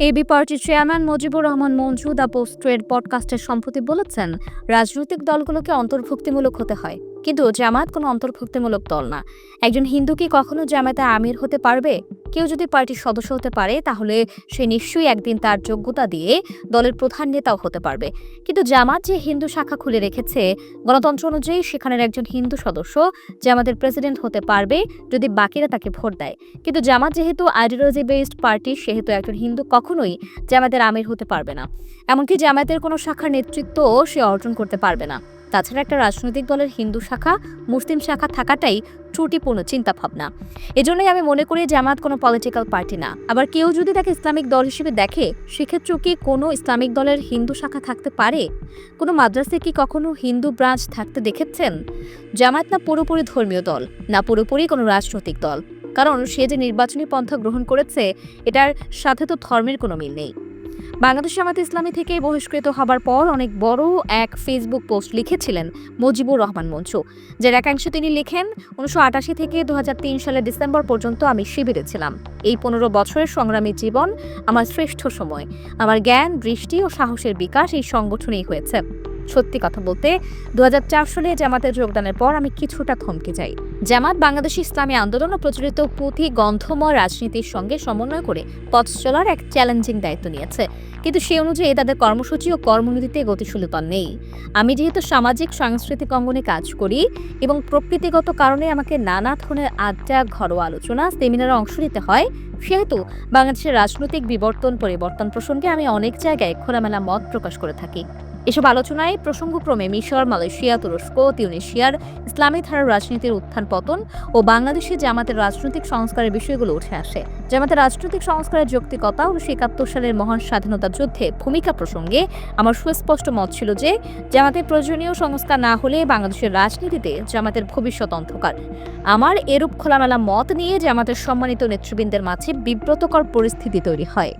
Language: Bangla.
এবি পার্টির chairman Mujibur Rahman Manju the trade পডকাস্টের সম্প্রতি বলেছেন, রাজনৈতিক দলগুলোকে অন্তর্ভুক্তিমূলক হতে হয়। কিন্তু জামাত কোনো অন্তর্ভুক্তিমূলক দল না। একজন হিন্দু কি কখনো জামাতে আমির হতে পারবে? কেউ যদি পার্টির সদস্য হতে পারে, তাহলে সে নিশ্চয়ই একদিন তার যোগ্যতা দিয়ে দলের প্রধান নেতাও হতে পারবে। কিন্তু জামাত যে হিন্দু শাখা খুলে রেখেছে, গণতন্ত্র অনুযায়ী সেখানের একজন হিন্দু সদস্য জামাতের প্রেসিডেন্ট হতে পারবে যদি বাকিরা তাকে ভোট দেয়। কিন্তু জামাত যেহেতু আইডিওলজি বেসড পার্টি, সেহেতু একজন হিন্দু কখনোই জামাতের আমির হতে পারবে না। এমনকি জামাতের কোনো শাখার নেতৃত্বও সে অর্জন করতে পারবে না। তাছাড়া একটা রাজনৈতিক দলের হিন্দু শাখা, মুসলিম শাখা থাকাটাই ত্রুটিপূর্ণ চিন্তাভাবনা। এজন্যই আমি মনে করি জামাত কোনো পলিটিক্যাল পার্টি না। আবার কেউ যদি তাকে ইসলামিক দল হিসেবে দেখে, সেক্ষেত্রেও কি কোনো ইসলামিক দলের হিন্দু শাখা থাকতে পারে? কোনো মাদ্রাসায় কি কখনো হিন্দু ব্রাঞ্চ থাকতে দেখেছেন? জামাত না পুরোপুরি ধর্মীয় দল, না পুরোপুরি কোনো রাজনৈতিক দল? কারণ সে যে নির্বাচনী পন্থা গ্রহণ করেছে, এটার সাথে তো ধর্মের কোনো মিল নেই। বাংলাদেশ জামাত ইসলামী থেকে বহিষ্কৃত হবার পর অনেক বড় এক ফেসবুক পোস্ট লিখেছিলেন মুজিবুর রহমান মঞ্চু যার একাংশ তিনি লিখেন, উনিশশো আটাশি থেকে দু হাজার তিন সালের ডিসেম্বর পর্যন্ত আমি শিবিরে ছিলাম। এই পনেরো বছরের সংগ্রামী জীবন আমার শ্রেষ্ঠ সময়। আমার জ্ঞান, দৃষ্টি ও সাহসের বিকাশ এই সংগঠনেই হয়েছে। সত্যি কথা বলতে দু সালে জামাতে যোগদানের পর আমি কিছুটা থমকে যাই। জামাত বাংলাদেশ ইসলামী আন্দোলন ও প্রচলিত পুঁথি গন্ধময় রাজনীতির সঙ্গে সমন্বয় করে পথ চলার এক চ্যালেঞ্জিং দায়িত্ব নিয়েছে। কিন্তু সে অনুযায়ী তাদের কর্মসূচি ও কর্মনীতিতে গতিশীলতা নেই। আমি যেহেতু সামাজিক, সাংস্কৃতিক অঙ্গনে কাজ করি এবং প্রকৃতিগত কারণে আমাকে নানা ধরনের আড্ডা, ঘরোয়া আলোচনা, সেমিনারে অংশ নিতে হয়, সেহেতু বাংলাদেশের রাজনৈতিক বিবর্তন পরিবর্তন প্রসঙ্গে আমি অনেক জায়গায় খোলামেলা মত প্রকাশ করে থাকি। এসব আলোচনায় প্রসঙ্গক্রমে মিশর, মালয়েশিয়া, তুরস্ক, তিউনেশিয়ার, ইসলামী ধারার রাজনীতির উত্থান পতন ও বাংলাদেশে জামাতের রাজনৈতিক সংস্কারের বিষয়গুলো উঠে আসে। জামাতের রাজনৈতিক সংস্কারের যৌক্তিকতা উনিশশো একাত্তর সালের মহান স্বাধীনতা যুদ্ধে ভূমিকা প্রসঙ্গে আমার সুস্পষ্ট মত ছিল যে, জামাতের প্রয়োজনীয় সংস্কার না হলে বাংলাদেশের রাজনীতিতে জামাতের ভবিষ্যৎ অন্ধকার। আমার এরূপ খোলামেলা মত নিয়ে জামাতের সম্মানিত নেতৃবৃন্দের মাঝে বিব্রতকর পরিস্থিতি তৈরি হয়।